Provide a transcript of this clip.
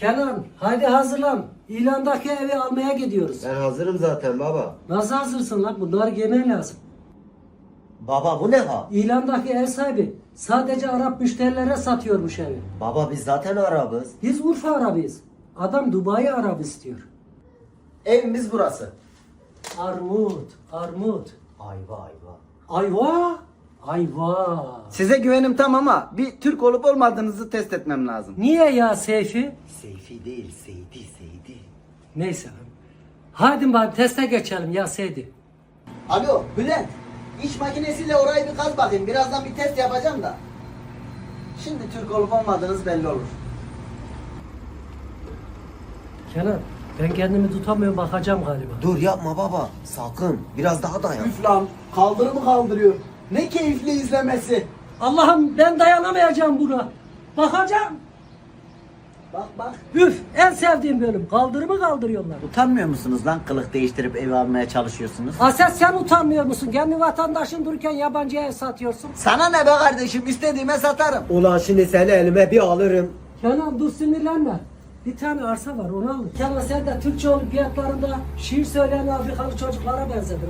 Kenan hadi hazırlan. İlandaki evi almaya gidiyoruz. Ben hazırım zaten baba. Nasıl hazırsın lan? Bunları yemen lazım. Baba bu ne ha? İlandaki ev sahibi sadece Arap müşterilere satıyormuş evi. Baba biz zaten Arabız. Biz Urfa Arabıyız. Adam Dubai Arap istiyor. Evimiz burası. Armut, armut. Ayva ayva. Ayva, ayva. Size güvenim tam ama bir Türk olup olmadığınızı test etmem lazım. Niye ya Seyfi? Seyfi değil Seydi Seydi. Neyse. Hadi bari teste geçelim ya Seydi. Alo Bülent. İş makinesiyle orayı bir kaz bakayım. Birazdan bir test yapacağım da. Şimdi Türk olup olmadığınız belli olur. Kenan ben kendimi tutamıyorum bakacağım galiba. Dur yapma baba. Sakın. Biraz daha dayan. Üf lan kaldırımı kaldırıyor. Ne keyifli izlemesi. Allah'ım ben dayanamayacağım buna. Bakacağım. Bak bak. Üf en sevdiğim bölüm. Kaldırımı kaldırıyorlar. Utanmıyor musunuz lan kılık değiştirip ev almaya çalışıyorsunuz? Aset sen utanmıyor musun? Kendi vatandaşın dururken yabancıya ev satıyorsun. Sana ne be kardeşim istediğime satarım. Ulan şimdi seni elime bir alırım. Kenan dur sinirlenme. Bir tane arsa var onu al. Kenan sen de Türkçe olimpiyatlarında şiir söyleyen Afrikalı çocuklara benzedin.